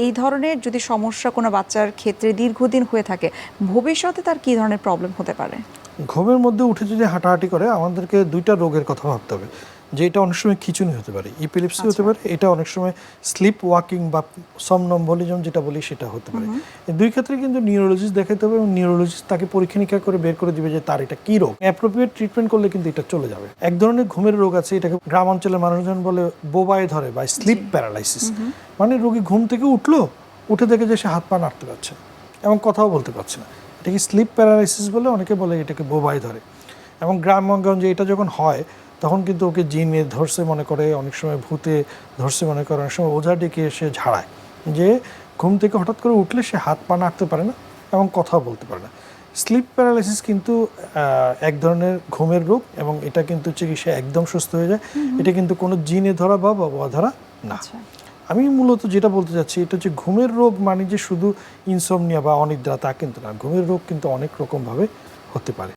এই ধরনের যদি সমস্যা কোনো বাচ্চার ক্ষেত্রে দীর্ঘদিন হয়ে থাকে, ভবিষ্যতে তার কি ধরনের প্রবলেম হতে পারে? ঘুমের মধ্যে উঠে যদি হাঁটাহাঁটি করে, আমাদেরকে দুইটা রোগের কথা ভাবতে হবে। যে এটা অনেক সময় খিচুনি হতে পারে ইপিলিপসি হতে পারে এটা অনেক সময় স্লিপ ওয়াকিং বা সমনম্বলিজম যেটা বলি সেটা হতে পারে। এই দুই ক্ষেত্রে কিন্তু নিউরোলজিস্ট দেখাতে হবে এবং নিউরোলজিস্ট তাকে পরীক্ষা নিরীক্ষা করে বের করে দিবে যে তার এটা কি রোগ। অ্যাপ্রোপ্রিয়েট ট্রিটমেন্ট করলে কিন্তু এটা চলে যাবে। এক ধরনের ঘুমের রোগ আছে এটাকে গ্রাম অঞ্চলের মানুষজন বলে বোবায় ধরে বা স্লিপ প্যারালাইসিস মানে রোগী ঘুম থেকে উঠল উঠে দেখে যে সে হাত পা নাড়তে পারছে না এবং কথাও বলতে পারছে না। এটাকে স্লিপ প্যারালাইসিস বলে অনেকে বলে এটাকে বোবায় ধরে। এবং গ্রামগঞ্জে এটা যখন হয় তখন কিন্তু ওকে জিনে ধরছে মনে করে অনেক সময় ভূতে ধরছে মনে করে অনেক সময় ওঝা ডেকে এসে ঝাড়ায়। যে ঘুম থেকে হঠাৎ করে উঠলে সে হাত পা নাড়তে পারে না এবং কথাও বলতে পারে না। স্লিপ প্যারালাইসিস কিন্তু এক ধরনের ঘুমের রোগ এবং এটা কিন্তু চিকিৎসা একদম সুস্থ হয়ে যায়। এটা কিন্তু কোনো জিনে ধরা বা বাবা ধরা না। আচ্ছা। আমি মূলত যেটা বলতে চাচ্ছি এটা হচ্ছে ঘুমের রোগ মানে যে শুধু ইনসোমনিয়া বা অনিদ্রা তা কিন্তু না। ঘুমের রোগ কিন্তু অনেক রকমভাবে হতে পারে।